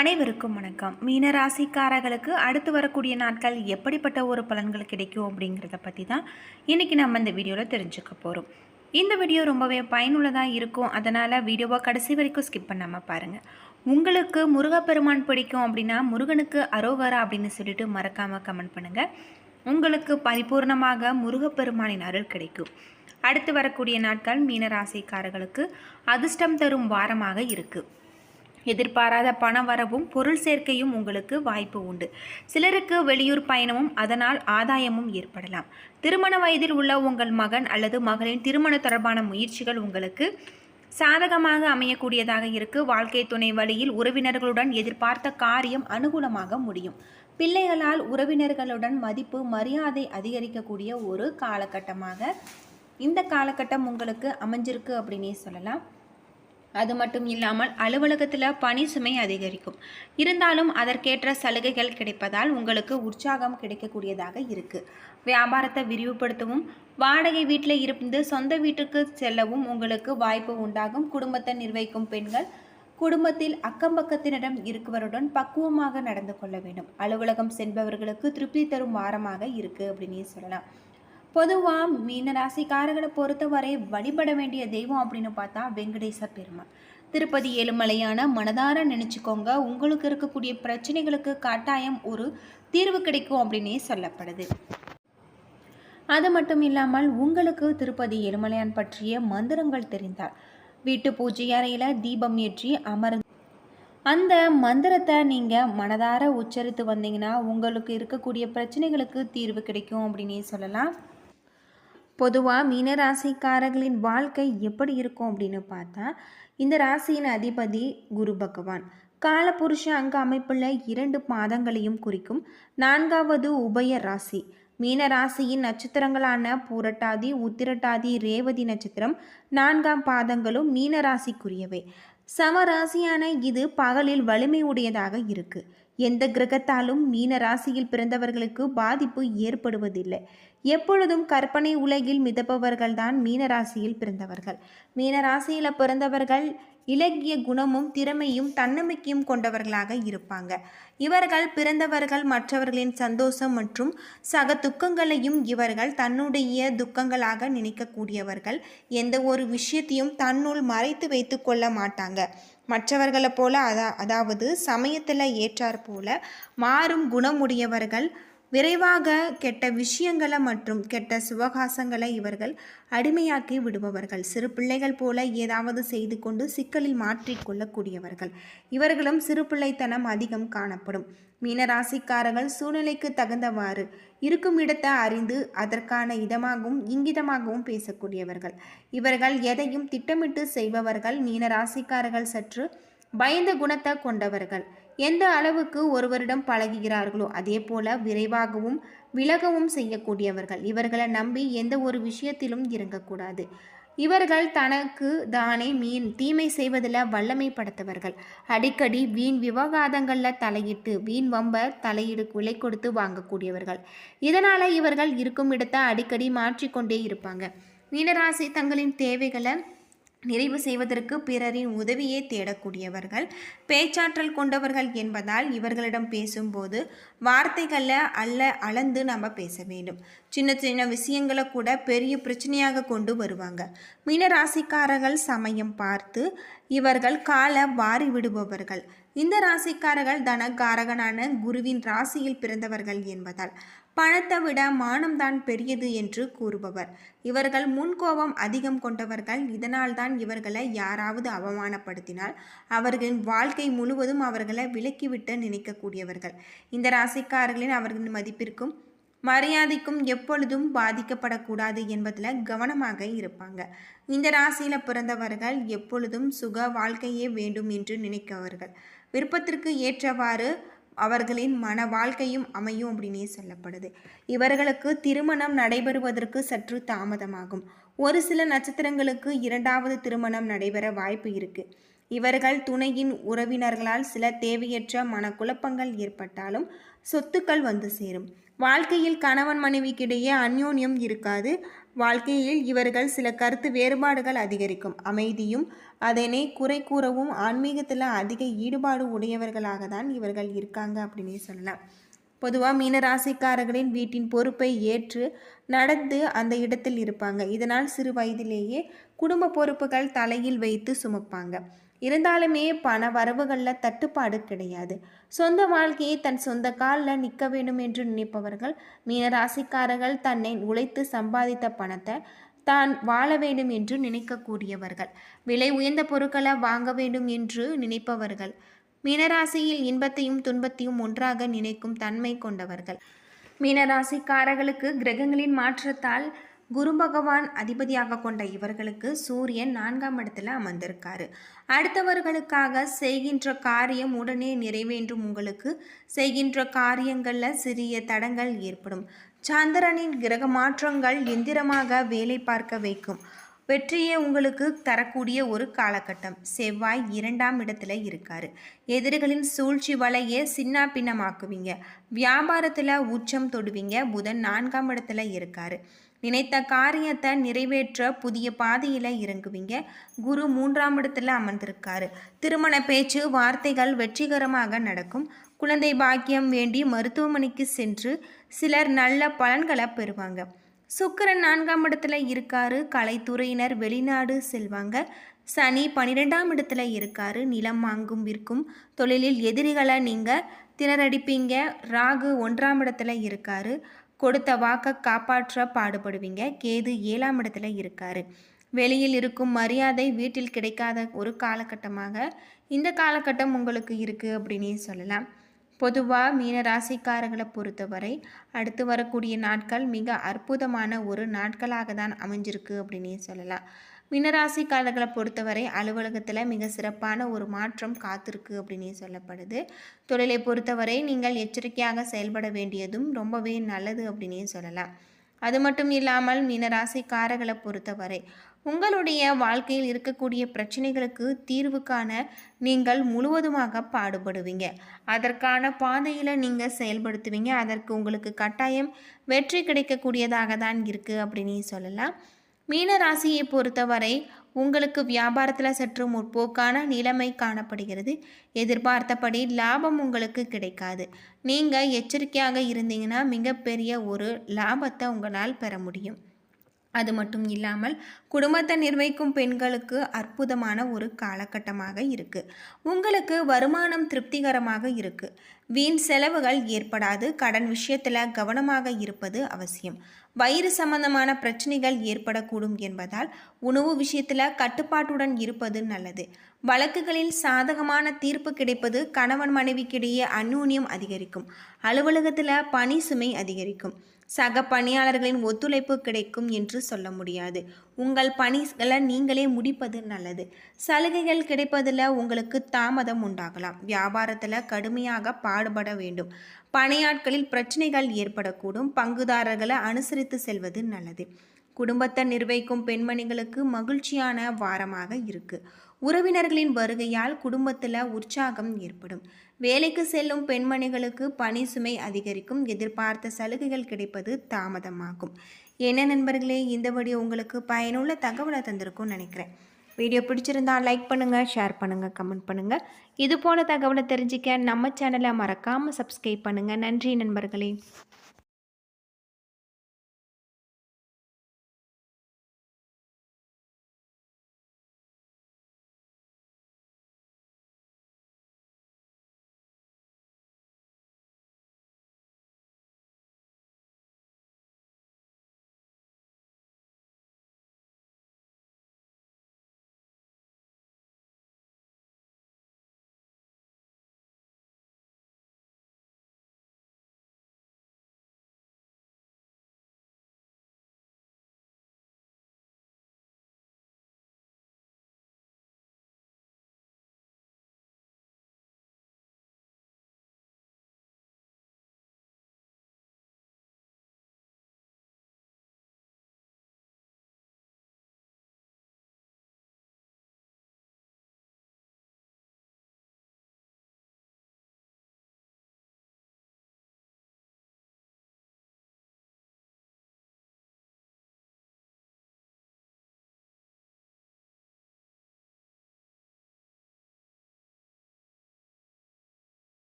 அனைவருக்கும் வணக்கம். மீன ராசிக்காரர்களுக்கு அடுத்து வரக்கூடிய நாட்கள் எப்படிப்பட்ட ஒரு பலன்கள் கிடைக்கும் அப்படிங்கிறத பற்றி தான் இன்றைக்கி நம்ம இந்த வீடியோவில் தெரிஞ்சுக்க போகிறோம் இந்த வீடியோ ரொம்பவே பயனுள்ளதாக இருக்கும். அதனால் வீடியோவை கடைசி வரைக்கும் ஸ்கிப் பண்ணாமல் பாருங்கள் உங்களுக்கு முருகப்பெருமான் பிடிக்கும் அப்படின்னா முருகனுக்கு அரோகரா அப்படின்னு சொல்லிட்டு மறக்காமல் கமெண்ட் பண்ணுங்கள் உங்களுக்கு பரிபூர்ணமாக முருகப்பெருமானின் அருள் கிடைக்கும். அடுத்து வரக்கூடிய நாட்கள் மீனராசிக்காரர்களுக்கு அதிர்ஷ்டம் தரும் வாரமாக இருக்குது எதிர்பாராத பண வரவும் பொருள் சேர்க்கையும் உங்களுக்கு வாய்ப்பு உண்டு. சிலருக்கு வெளியூர் பயணமும் அதனால் ஆதாயமும் ஏற்படலாம். திருமண வயதில் உள்ள உங்கள் மகன் அல்லது மகளின் திருமண தொடர்பான முயற்சிகள் உங்களுக்கு சாதகமாக அமையக்கூடியதாக இருக்கு. வாழ்க்கை துணை வழியில் உறவினர்களுடன் எதிர்பார்த்த காரியம் அனுகூலமாக முடியும். பிள்ளைகளால் உறவினர்களுடன் மதிப்பு மரியாதை அதிகரிக்கக்கூடிய ஒரு காலகட்டமாக இந்த காலகட்டம் உங்களுக்கு அமைஞ்சிருக்கு அப்படின்னே சொல்லலாம். அது மட்டும் இல்லாமல் அலுவலகத்தில் பணி சுமை அதிகரிக்கும். இருந்தாலும் அதற்கேற்ற சலுகைகள் கிடைப்பதால் உங்களுக்கு உற்சாகம் கிடைக்கக்கூடியதாக இருக்குது வியாபாரத்தை விரிவுபடுத்தவும் வாடகை வீட்டில் இருந்து சொந்த வீட்டுக்கு செல்லவும் உங்களுக்கு வாய்ப்பு உண்டாகும். குடும்பத்தை நிர்வகிக்கும் பெண்கள் குடும்பத்தில் அக்கம் பக்கத்தினரிடம் இருக்குவருடன் பக்குவமாக நடந்து கொள்ள வேண்டும். அலுவலகம் சென்பவர்களுக்கு திருப்தி தரும் வாரமாக இருக்குது அப்படின்னு சொல்லலாம். பொதுவாக மீன ராசிக்காரர்களை பொறுத்தவரை வழிபட வேண்டிய தெய்வம் அப்படின்னு பார்த்தா வெங்கடேச பெருமாள். திருப்பதி ஏழுமலையான மனதார நினச்சிக்கோங்க. உங்களுக்கு இருக்கக்கூடிய பிரச்சனைகளுக்கு கட்டாயம் ஒரு தீர்வு கிடைக்கும் அப்படின்னே சொல்லப்படுது. அது மட்டும் இல்லாமல் உங்களுக்கு திருப்பதி ஏழுமலையான் பற்றிய மந்திரங்கள் தெரிந்தால் வீட்டு பூஜை அறையில் தீபம் ஏற்றி அமர்ந்து அந்த மந்திரத்தை நீங்கள் மனதார உச்சரித்து வந்தீங்கன்னா உங்களுக்கு இருக்கக்கூடிய பிரச்சனைகளுக்கு தீர்வு கிடைக்கும் அப்படின்னே சொல்லலாம். பொதுவாக மீனராசிக்காரர்களின் வாழ்க்கை எப்படி இருக்கும் அப்படின்னு பார்த்தா இந்த ராசியின் அதிபதி குரு பகவான். காலபுருஷ அங்க அமைப்புள்ள இரண்டு பாதங்களையும் குறிக்கும். நான்காவது உபய ராசி. மீனராசியின் நட்சத்திரங்களான பூரட்டாதி உத்திரட்டாதி ரேவதி நட்சத்திரம் நான்காம் பாதங்களும் மீனராசிக்குரியவை. சமராசியான இது பகலில் வலிமை உடையதாக இருக்கு. எந்த கிரகத்தாலும் மீன ராசியில் பிறந்தவர்களுக்கு பாதிப்பு ஏற்படுவதில்லை. எப்பொழுதும் கற்பனை உலகில் மிதப்பவர்கள்தான் மீனராசியில் பிறந்தவர்கள். மீனராசியில் பிறந்தவர்கள் இலக்கிய குணமும் திறமையும் தன்னம்பிக்கையும் கொண்டவர்களாக இருப்பாங்க. இவர்கள் பிறந்தவர்கள் மற்றவர்களின் சந்தோஷம் மற்றும் சக துக்கங்களையும் இவர்கள் தன்னுடைய துக்கங்களாக நினைக்கக்கூடியவர்கள். எந்த ஒரு விஷயத்தையும் தன்னுள் மறைத்து வைத்து கொள்ள மாட்டாங்க. மற்றவர்களை போல அதா அதாவது சமயத்தில் ஏற்றாற்போல மாறும் குணமுடையவர்கள் விரைவாக கெட்ட விஷயங்களை மற்றும் கெட்ட சுவகாசங்களை இவர்கள் அடிமையாக்கி விடுபவர்கள். சிறு பிள்ளைகள் போல ஏதாவது செய்து கொண்டு சிக்கலில் மாற்றிக்கொள்ளக்கூடியவர்கள் இவர்களும் சிறு பிள்ளைத்தனம் அதிகம் காணப்படும். மீனராசிக்காரர்கள் சூழ்நிலைக்கு தகுந்தவாறு இருக்கும் இடத்தை அறிந்து அதற்கான இதமாகவும் இங்கிதமாகவும் பேசக்கூடியவர்கள். இவர்கள் எதையும் திட்டமிட்டு செய்பவர்கள் மீனராசிக்காரர்கள் சற்று பயந்த குணத்தை கொண்டவர்கள். எந்த அளவுக்கு ஒருவரிடம் பழகுகிறார்களோ அதே போல விரைவாகவும் விலகவும் செய்யக்கூடியவர்கள். இவர்களை நம்பி எந்த ஒரு விஷயத்திலும் இறங்கக்கூடாது. இவர்கள் தனக்கு தானே மீன் தீமை செய்வதில் வல்லமை படுத்தவர்கள் அடிக்கடி வீண் விவகாதங்களில் தலையிட்டு வீண் வம்ப தலையிடு விலை கொடுத்து வாங்கக்கூடியவர்கள். இதனால் இவர்கள் இருக்கும் இடத்தை அடிக்கடி மாற்றிக்கொண்டே இருப்பாங்க. மீனராசி தங்களின் தேவைகளை நிறைவு செய்வதற்கு பிறரின் உதவியை தேடக்கூடியவர்கள் பேச்சாற்றல் கொண்டவர்கள் என்பதால் இவர்களிடம் பேசும்போது வார்த்தைகளில் அல்ல அளந்து நம்ம பேச வேண்டும். சின்ன சின்ன விஷயங்களை கூட பெரிய பிரச்சனையாக கொண்டு வருவாங்க. மீனராசிக்காரர்கள் சமயம் பார்த்து இவர்கள் கால வாரி விடுபவர்கள். இந்த ராசிக்காரர்கள் தனகாரகனான குருவின் ராசியில் பிறந்தவர்கள் என்பதால் பணத்தை விட மானம்தான் பெரியது என்று கூறுபவர். இவர்கள் முன்கோபம் அதிகம் கொண்டவர்கள். இதனால்தான் இவர்களை யாராவது அவமானப்படுத்தினால் அவர்களின் வாழ்க்கை முழுவதும் அவர்களை விலக்கிவிட்டு நினைக்கக்கூடியவர்கள். இந்த ராசிக்காரர்களின் அவர்களின் மதிப்பிற்கும் மரியாதைக்கும் எப்பொழுதும் பாதிக்கப்படக்கூடாது என்பதில் கவனமாக இருப்பாங்க. இந்த ராசியில் பிறந்தவர்கள் எப்பொழுதும் சுக வாழ்க்கையே வேண்டும் என்று நினைக்கவர்கள் விருப்பத்திற்கு ஏற்றவாறு அவர்களின் மன வாழ்க்கையும் அமையும் அப்படின்னே சொல்லப்படுது. இவர்களுக்கு திருமணம் நடைபெறுவதற்கு சற்று தாமதமாகும். ஒரு சில நட்சத்திரங்களுக்கு இரண்டாவது திருமணம் நடைபெற வாய்ப்பு இருக்கு. இவர்கள் துணையின் உறவினர்களால் சில தேவையற்ற மனக்குழப்பங்கள் ஏற்பட்டாலும் சொத்துக்கள் வந்து சேரும். வாழ்க்கையில் கணவன் மனைவிக்கிடையே அந்யோன்யம் இருக்காது. வாழ்க்கையில் இவர்கள் சில கருத்து வேறுபாடுகள் அதிகரிக்கும். அமைதியும் அதனை குறை கூறவும் ஆன்மீகத்தில் அதிக ஈடுபாடு உடையவர்களாக தான் இவர்கள் இருக்காங்க அப்படின்னே சொல்லலாம். பொதுவாக மீனராசிக்காரர்களின் வீட்டின் பொறுப்பை ஏற்று நடந்து அந்த இடத்தில் இருப்பாங்க. இதனால் சிறு வயதிலேயே குடும்ப பொறுப்புகள் தலையில் வைத்து சுமப்பாங்க. இருந்தாலுமே பண வரவுகளில் தட்டுப்பாடு கிடையாது. சொந்த வாழ்க்கையை தன் சொந்த காலில் நிற்க வேண்டும் என்று நினைப்பவர்கள் மீனராசிக்காரர்கள் தன்னை உழைத்து சம்பாதித்த பணத்தை தான் வாழ வேண்டும் என்று நினைக்கக்கூடியவர்கள். விலை உயர்ந்த பொருட்களை வாங்க வேண்டும் என்று நினைப்பவர்கள். மீனராசியில் இன்பத்தையும் துன்பத்தையும் ஒன்றாக நினைக்கும் தன்மை கொண்டவர்கள். மீனராசிக்காரர்களுக்கு கிரகங்களின் மாற்றத்தால் குரு பகவான் அதிபதியாக கொண்ட இவர்களுக்கு சூரியன் நான்காம் இடத்துல அமர்ந்திருக்காரு. அடுத்தவர்களுக்காக செய்கின்ற காரியம் உடனே நிறைவேற்றும் உங்களுக்கு செய்கின்ற காரியங்களில் சிறிய தடங்கள் ஏற்படும். சந்திரனின் கிரக மாற்றங்கள் எந்திரமாக வேலை பார்க்க வைக்கும். வெற்றியை உங்களுக்கு தரக்கூடிய ஒரு காலகட்டம். செவ்வாய் இரண்டாம் இடத்துல இருக்காரு. எதிரிகளின் சூழ்ச்சி வலையை சின்ன பின்னமாக்குவீங்க வியாபாரத்தில் உச்சம் தொடுவீங்க. புதன் நான்காம் இடத்துல இருக்காரு. நினைத்த காரியத்தை நிறைவேற்ற புதிய பாதையில் இறங்குவீங்க. குரு மூன்றாம் இடத்துல அமர்ந்திருக்காரு. திருமண பேச்சு வார்த்தைகள் வெற்றிகரமாக நடக்கும். குழந்தை பாக்கியம் வேண்டி மருத்துவமனைக்கு சென்று சிலர் நல்ல பலன்களை பெறுவாங்க. சுக்கிரன் நான்காம் இடத்துல இருக்காரு. கலைத்துறையினர் வெளிநாடு செல்வாங்க. சனி பன்னிரெண்டாம் இடத்துல இருக்காரு. நிலம் வாங்கும் விற்கும் தொழிலில் எதிரிகளை நீங்கள் திணறடிப்பீங்க. ராகு ஒன்றாம் இடத்துல இருக்காரு. கொடுத்த வாக்கை காப்பாற்ற பாடுபடுவீங்க. கேது ஏழாம் இடத்துல இருக்காரு. வெளியில் இருக்கும் மரியாதை வீட்டில் கிடைக்காத ஒரு காலகட்டமாக இந்த காலகட்டம் உங்களுக்கு இருக்குது அப்படின்னே சொல்லலாம். பொதுவாக மீன ராசிக்காரர்களை பொறுத்தவரை அடுத்து வரக்கூடிய நாட்கள் மிக அற்புதமான ஒரு நாட்களாக தான் அமைஞ்சிருக்கு அப்படின்னே சொல்லலாம். மினராசிக்காரர்களை பொறுத்தவரை அலுவலகத்தில் மிக சிறப்பான ஒரு மாற்றம் காத்திருக்கு அப்படின்னு சொல்லப்படுது. தொழிலை பொறுத்தவரை நீங்கள் எச்சரிக்கையாக செயல்பட வேண்டியதும் ரொம்பவே நல்லது அப்படின்னே சொல்லலாம். அது மட்டும் இல்லாமல் மீனராசிக்காரர்களை பொறுத்தவரை உங்களுடைய வாழ்க்கையில் இருக்கக்கூடிய பிரச்சனைகளுக்கு தீர்வு காண நீங்கள் முழுவதுமாக பாடுபடுவீங்க. அதற்கான பாதையில் நீங்கள் செயல்படுத்துவீங்க. அதற்கு உங்களுக்கு கட்டாயம் வெற்றி கிடைக்கக்கூடியதாக தான் இருக்குது அப்படின்னு சொல்லலாம். மீன ராசியை பொறுத்தவரை உங்களுக்கு வியாபாரத்தில் சற்று முற்போக்கான நிலைமை காணப்படுகிறது. எதிர்பார்த்தபடி லாபம் உங்களுக்கு கிடைக்காது. நீங்கள் எச்சரிக்கையாக இருந்தீங்கன்னா மிகப்பெரிய ஒரு லாபத்தை உங்களால் பெற முடியும். அது மட்டும் இல்லாமல் குடும்பத்தை நிர்வகிக்கும் பெண்களுக்கு அற்புதமான ஒரு காலகட்டமாக இருக்குது உங்களுக்கு வருமானம் திருப்திகரமாக இருக்குது வீண் செலவுகள் ஏற்படாது. கடன் விஷயத்தில் கவனமாக இருப்பது அவசியம். வயிறு சம்பந்தமான பிரச்சனைகள் ஏற்படக்கூடும் என்பதால் உணவு விஷயத்தில் கட்டுப்பாட்டுடன் இருப்பது நல்லது. வழக்குகளில் சாதகமான தீர்ப்பு கிடைப்பது கணவன் மனைவிக்கிடையே அந்யூன்யம் அதிகரிக்கும். அலுவலகத்தில் பணி சுமை அதிகரிக்கும். சக பணியாளர்களின் ஒத்துழைப்பு கிடைக்கும் என்று சொல்ல முடியாது. உங்கள் பணிகளை நீங்களே முடிப்பது நல்லது. சலுகைகள் கிடைப்பதில் உங்களுக்கு தாமதம் உண்டாகலாம். வியாபாரத்தில் கடுமையாக பாடுபட வேண்டும். பணியாட்களில் பிரச்சனைகள் ஏற்படக்கூடும். பங்குதாரர்களை அனுசரித்து செல்வது நல்லது. குடும்பத்தை நிர்வகிக்கும் பெண்மணிகளுக்கு மகிழ்ச்சியான வாரமாக இருக்கு. உறவினர்களின் வருகையால் குடும்பத்தில் உற்சாகம் ஏற்படும். வேலைக்கு செல்லும் பெண்மணிகளுக்கு பணி சுமை அதிகரிக்கும் எதிர்பார்த்த சலுகைகள் கிடைப்பது தாமதமாகும். என்ன நண்பர்களே இந்த வீடியோ உங்களுக்கு பயனுள்ள தகவலை தந்திருக்கும்னு நினைக்கிறேன். வீடியோ பிடிச்சிருந்தா லைக் பண்ணுங்கள் ஷேர் பண்ணுங்கள் கமெண்ட் பண்ணுங்கள் இது போல தகவலை தெரிஞ்சிக்க நம்ம சேனலை மறக்காமல் சப்ஸ்கிரைப் பண்ணுங்கள் நன்றி நண்பர்களே.